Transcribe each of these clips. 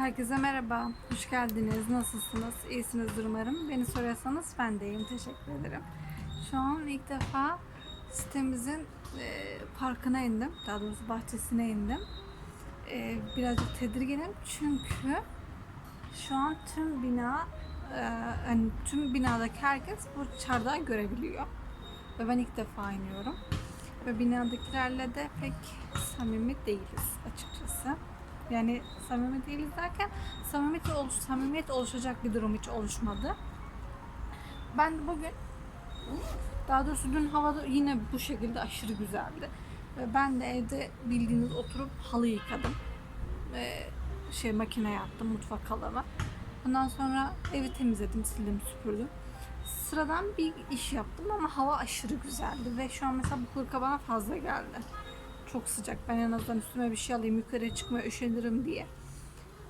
Herkese merhaba, hoş geldiniz. Nasılsınız? İyisinizdir umarım. Beni sorarsanız ben de iyiyim, teşekkür ederim. Şu an ilk defa sitemizin e, parkına indim. Daha doğrusu bahçesine indim. E, birazcık tedirginim çünkü şu an tüm bina, e, hani tüm binadaki herkes bu çardağı görebiliyor. Ve ben ilk defa iniyorum. Ve binadakilerle de pek samimi değiliz açıkçası. Yani samimi değiliz derken samimiyet, oluş, samimiyet oluşacak bir durum hiç oluşmadı. Ben bugün daha doğrusu dün havada yine bu şekilde aşırı güzeldi. Ben de evde bildiğiniz oturup halı yıkadım. Şey makine yaptım mutfak halımı. Ondan sonra evi temizledim, sildim, süpürdüm. Sıradan bir iş yaptım ama hava aşırı güzeldi ve şu an mesela bu hırka bana fazla geldi. Çok sıcak. Ben en azından üstüme bir şey alayım yukarıya çıkmaya üşenirim diye.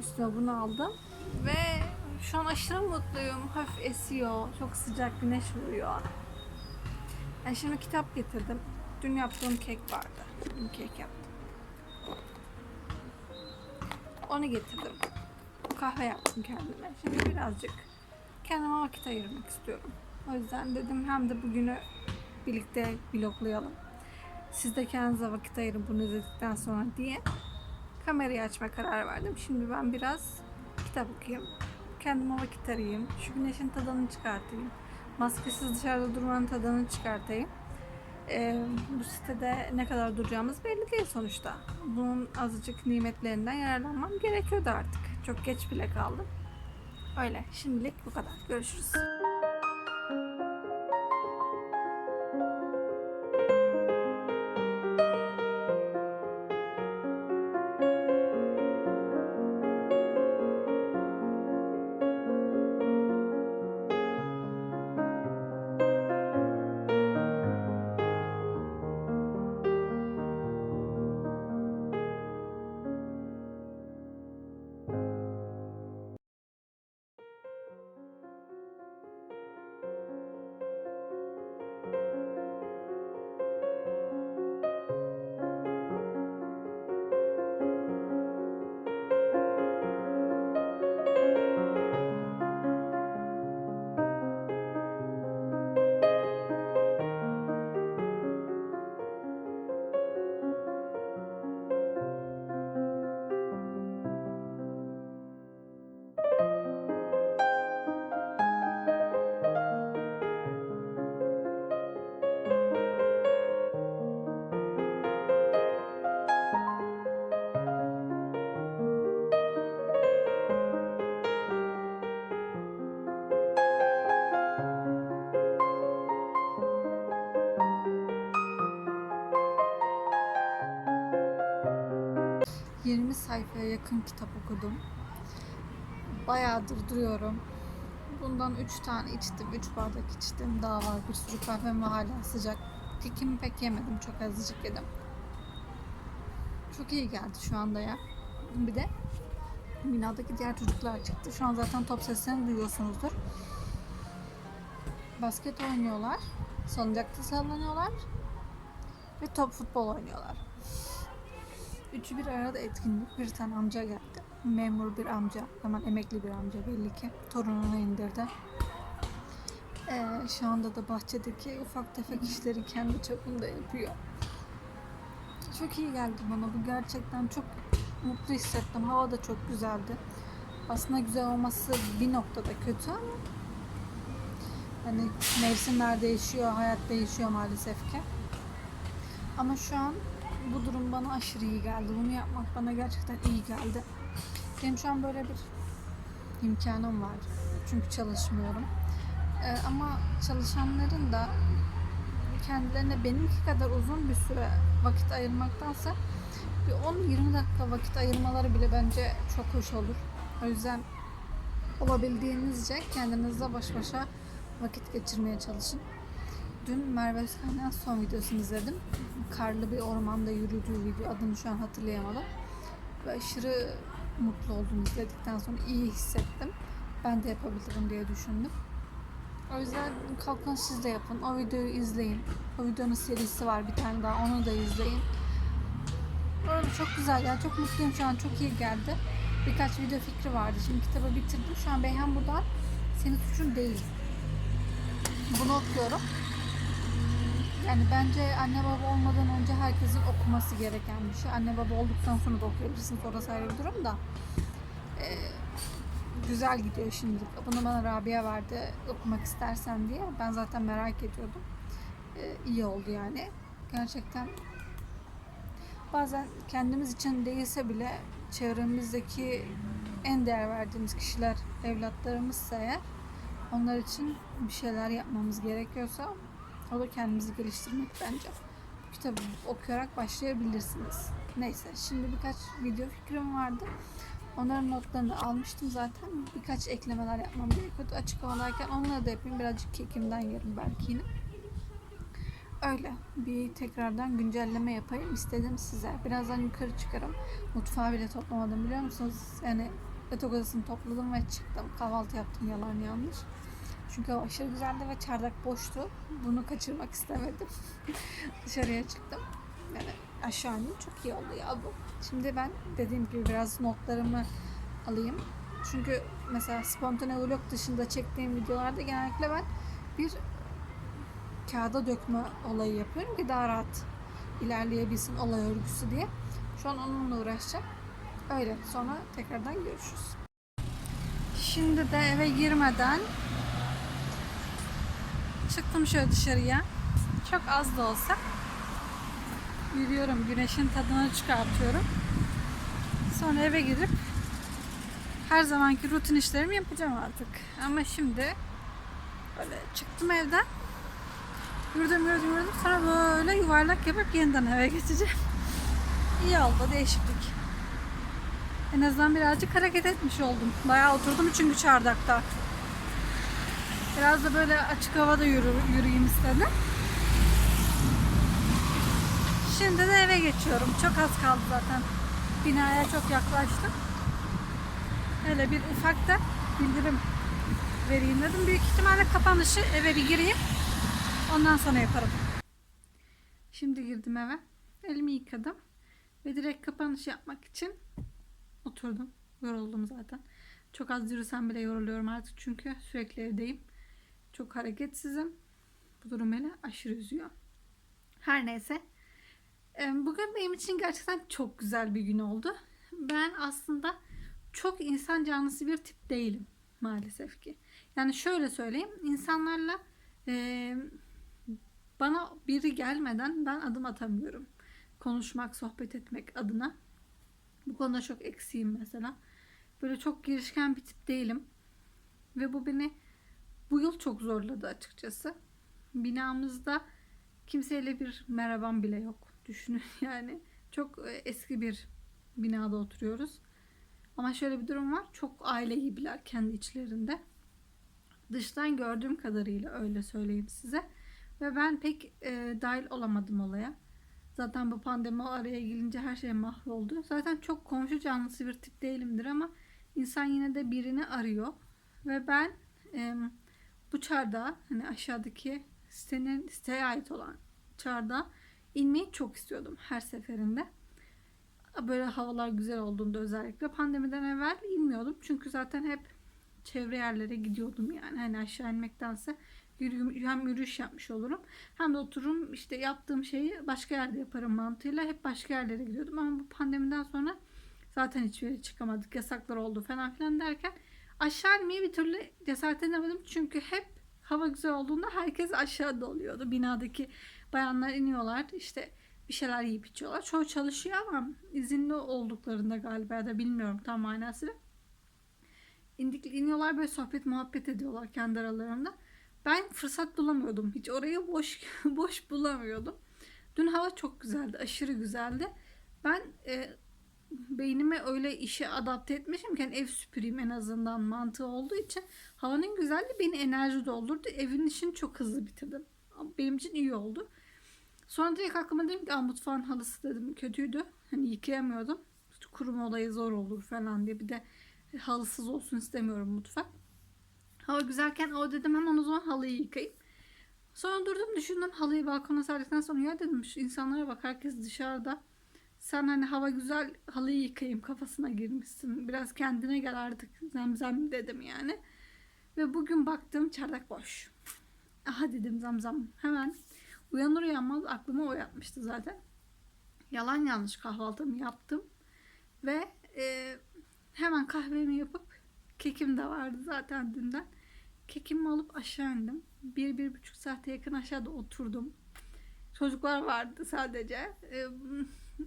Üstüme bunu aldım. Ve şu an aşırı mutluyum. Hafif esiyor. Çok sıcak güneş vuruyor. Ben şimdi kitap getirdim. Dün yaptığım kek vardı. Dün kek yaptım. Onu getirdim. Kahve yaptım kendime. Şimdi birazcık kendime vakit ayırmak istiyorum. O yüzden dedim hem de bugünü birlikte vloglayalım. Siz de kendinize vakit ayırın bunu izledikten sonra diye kamerayı açma karar verdim. Şimdi ben biraz kitap okuyayım. Kendime vakit arayayım. Şu güneşin tadını çıkartayım. Maskesiz dışarıda durmanın tadını çıkartayım. Ee, bu sitede ne kadar duracağımız belli değil sonuçta. Bunun azıcık nimetlerinden yararlanmam gerekiyordu artık. Çok geç bile kaldım. Öyle. Şimdilik bu kadar. Görüşürüz. ...20 sayfaya yakın kitap okudum. Bayağıdır duruyorum. Bundan 3 tane içtim, 3 bardak içtim. Daha var bir sürü kahvem ve hala sıcak. Kekimi pek yemedim, çok azıcık yedim. Çok iyi geldi şu anda ya. Bir de binadaki diğer çocuklar çıktı. Şu an zaten top seslerini duyuyorsunuzdur. Basket oynuyorlar. Salıncakta sallanıyorlar. Ve top futbol oynuyorlar. Üçü bir arada etkinlik. Bir tane amca geldi. Memur bir amca. Hemen emekli bir amca belli ki. Torununu indirdi. Ee, şu anda da bahçedeki ufak tefek işleri kendi çapında yapıyor. Çok iyi geldi bana bu. Gerçekten çok mutlu hissettim. Hava da çok güzeldi. Aslında güzel olması bir noktada kötü ama hani mevsimler değişiyor, hayat değişiyor maalesef ki. Ama şu an bu durum bana aşırı iyi geldi. Bunu yapmak bana gerçekten iyi geldi. Benim şu an böyle bir imkanım var. Çünkü çalışmıyorum. Ee, ama çalışanların da kendilerine benimki kadar uzun bir süre vakit ayırmaktansa bir 10-20 dakika vakit ayırmaları bile bence çok hoş olur. O yüzden olabildiğinizce kendinizle baş başa vakit geçirmeye çalışın. Dün Merve Özkan'ın son videosunu izledim. Karlı bir ormanda yürüdüğü video. Adını şu an hatırlayamadım. Ve aşırı mutlu oldum izledikten sonra. iyi hissettim. Ben de yapabilirim diye düşündüm. O yüzden kalkın siz de yapın. O videoyu izleyin. O videonun serisi var bir tane daha. Onu da izleyin. Orada çok güzel ya. Çok mutluyum şu an. Çok iyi geldi. birkaç video fikri vardı. Şimdi kitabı bitirdim. Şu an Beyhan buradan senin suçun değil. Bunu okuyorum. Yani bence anne baba olmadan önce herkesin okuması gereken bir şey. Anne baba olduktan sonra da okuyabilirsiniz. Orası ayrı bir durum da. Ee, güzel gidiyor şimdilik. Bunu bana Rabia verdi okumak istersen diye. Ben zaten merak ediyordum. Ee, iyi oldu yani. Gerçekten bazen kendimiz için değilse bile çevremizdeki en değer verdiğimiz kişiler evlatlarımızsa eğer onlar için bir şeyler yapmamız gerekiyorsa o da kendimizi geliştirmek bence. Bu kitabı okuyarak başlayabilirsiniz. Neyse şimdi birkaç video fikrim vardı. Onların notlarını almıştım zaten. Birkaç eklemeler yapmam gerekiyordu. Açık havadayken onları da yapayım. Birazcık kekimden yerim belki yine. Öyle. Bir tekrardan güncelleme yapayım istedim size. Birazdan yukarı çıkarım. Mutfağı bile toplamadım biliyor musunuz? Yani yatak odasını topladım ve çıktım. Kahvaltı yaptım yalan yanlış. Çünkü aşırı güzeldi ve çardak boştu. Bunu kaçırmak istemedim. Dışarıya çıktım. Yani aşağı indim. Çok iyi oldu ya bu. Şimdi ben dediğim gibi biraz notlarımı alayım. Çünkü mesela spontane vlog dışında çektiğim videolarda genellikle ben bir kağıda dökme olayı yapıyorum ki daha rahat ilerleyebilsin olay örgüsü diye. Şu an onunla uğraşacağım. Öyle. Sonra tekrardan görüşürüz. Şimdi de eve girmeden çıktım şöyle dışarıya. Çok az da olsa yürüyorum. Güneşin tadını çıkartıyorum. Sonra eve gidip her zamanki rutin işlerimi yapacağım artık. Ama şimdi böyle çıktım evden. Yürüdüm yürüdüm yürüdüm. Sonra böyle yuvarlak yapıp yeniden eve geçeceğim. İyi oldu değişiklik. En azından birazcık hareket etmiş oldum. Bayağı oturdum çünkü çardakta. Biraz da böyle açık havada yürü, yürüyeyim istedim. Şimdi de eve geçiyorum. Çok az kaldı zaten. Binaya çok yaklaştım. Öyle bir ufak da bildirim vereyim dedim. Büyük ihtimalle kapanışı eve bir gireyim. Ondan sonra yaparım. Şimdi girdim eve. Elimi yıkadım. Ve direkt kapanış yapmak için oturdum. Yoruldum zaten. Çok az yürüsem bile yoruluyorum artık çünkü sürekli evdeyim. Çok hareketsizim. Bu durum beni aşırı üzüyor. Her neyse. Bugün benim için gerçekten çok güzel bir gün oldu. Ben aslında çok insan canlısı bir tip değilim maalesef ki. Yani şöyle söyleyeyim. insanlarla bana biri gelmeden ben adım atamıyorum. Konuşmak, sohbet etmek adına. Bu konuda çok eksiğim mesela. Böyle çok girişken bir tip değilim. Ve bu beni bu yıl çok zorladı açıkçası. Binamızda kimseyle bir merhabam bile yok. Düşünün yani. Çok e, eski bir binada oturuyoruz. Ama şöyle bir durum var. Çok aile gibiler kendi içlerinde. Dıştan gördüğüm kadarıyla öyle söyleyeyim size. Ve ben pek e, dahil olamadım olaya. Zaten bu pandemi araya gelince her şey mahvoldu. Zaten çok komşu canlısı bir tip değilimdir ama insan yine de birini arıyor. Ve ben e, bu çardağa hani aşağıdaki sitenin siteye ait olan çardağa inmeyi çok istiyordum her seferinde. Böyle havalar güzel olduğunda özellikle pandemiden evvel inmiyordum. Çünkü zaten hep çevre yerlere gidiyordum yani. Hani aşağı inmektense yürü, hem yürüyüş yapmış olurum hem de otururum işte yaptığım şeyi başka yerde yaparım mantığıyla hep başka yerlere gidiyordum ama bu pandemiden sonra zaten hiçbir yere çıkamadık yasaklar oldu falan filan derken aşağı inmeyi bir türlü cesaret edemedim çünkü hep hava güzel olduğunda herkes aşağıda oluyordu binadaki bayanlar iniyorlar işte bir şeyler yiyip içiyorlar çoğu çalışıyor ama izinli olduklarında galiba da bilmiyorum tam manasıyla indik iniyorlar böyle sohbet muhabbet ediyorlar kendi aralarında ben fırsat bulamıyordum. Hiç orayı boş boş bulamıyordum. Dün hava çok güzeldi. Aşırı güzeldi. Ben e, beynime öyle işe adapte etmişim ki yani ev süpüreyim en azından mantığı olduğu için havanın güzelliği beni enerji doldurdu. Evin işini çok hızlı bitirdim. Benim için iyi oldu. Sonra direkt aklıma dedim ki mutfağın halısı dedim kötüydü. Hani yıkayamıyordum. Kuruma olayı zor olur falan diye. Bir de halısız olsun istemiyorum mutfak. Hava güzelken o dedim hemen o zaman halıyı yıkayayım. Sonra durdum düşündüm halıyı balkona serdikten sonra ya dedim şu insanlara bak herkes dışarıda Sen hani hava güzel halıyı yıkayayım kafasına girmişsin. Biraz kendine gel artık zemzem dedim yani. Ve bugün baktım çardak boş. Aha dedim zamzam hemen uyanır uyanmaz aklıma o yatmıştı zaten. Yalan yanlış kahvaltımı yaptım. Ve e, hemen kahvemi yapıp kekim de vardı zaten dünden. Kekimi alıp aşağı indim. Bir, bir buçuk saate yakın aşağıda oturdum. Çocuklar vardı sadece. E,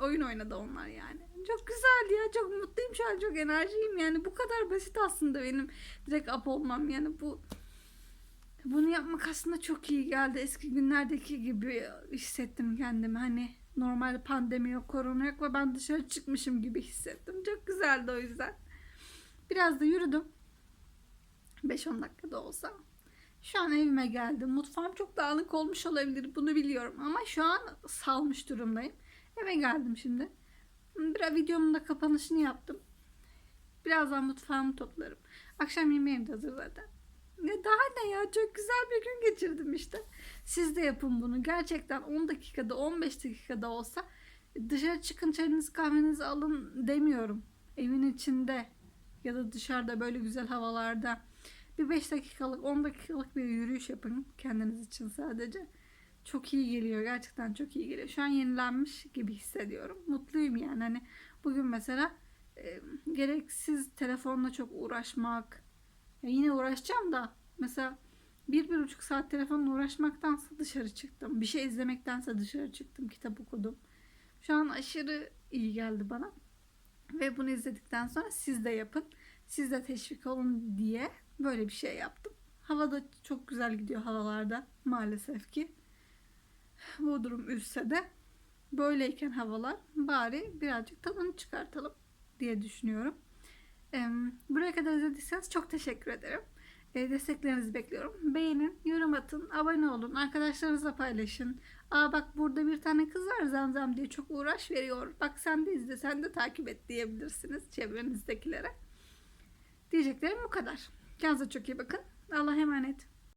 oyun oynadı onlar yani. Çok güzel ya. Çok mutluyum şu an. Çok enerjiyim yani. Bu kadar basit aslında benim direkt up olmam. Yani bu bunu yapmak aslında çok iyi geldi. Eski günlerdeki gibi hissettim kendimi. Hani normalde pandemi yok, korona yok ve ben dışarı çıkmışım gibi hissettim. Çok güzeldi o yüzden. Biraz da yürüdüm. 5-10 dakikada olsa. Şu an evime geldim. Mutfağım çok dağınık olmuş olabilir. Bunu biliyorum. Ama şu an salmış durumdayım. Eve geldim şimdi. Biraz videomun da kapanışını yaptım. Birazdan mutfağımı toplarım. Akşam yemeğim de hazır zaten. Ne daha ne ya çok güzel bir gün geçirdim işte. Siz de yapın bunu. Gerçekten 10 dakikada 15 dakikada olsa dışarı çıkın çayınızı kahvenizi alın demiyorum. Evin içinde ya da dışarıda böyle güzel havalarda bir 5 dakikalık 10 dakikalık bir yürüyüş yapın kendiniz için sadece. Çok iyi geliyor gerçekten çok iyi geliyor. Şu an yenilenmiş gibi hissediyorum. Mutluyum yani hani bugün mesela e, gereksiz telefonla çok uğraşmak ya yine uğraşacağım da mesela bir, bir buçuk saat telefonla uğraşmaktansa dışarı çıktım. Bir şey izlemektense dışarı çıktım. Kitap okudum. Şu an aşırı iyi geldi bana. Ve bunu izledikten sonra siz de yapın. Siz de teşvik olun diye böyle bir şey yaptım. Hava da çok güzel gidiyor havalarda maalesef ki. Bu durum üzse de böyleyken havalar bari birazcık tadını çıkartalım diye düşünüyorum. Buraya kadar izlediyseniz çok teşekkür ederim. Ee, Desteklerinizi bekliyorum. Beğenin, yorum atın, abone olun, arkadaşlarınızla paylaşın. Aa bak burada bir tane kız var Zamzam diye çok uğraş veriyor. Bak sen de izle, sen de takip et diyebilirsiniz çevrenizdekilere. Diyeceklerim bu kadar. Kendinize çok iyi bakın. Allah'a emanet.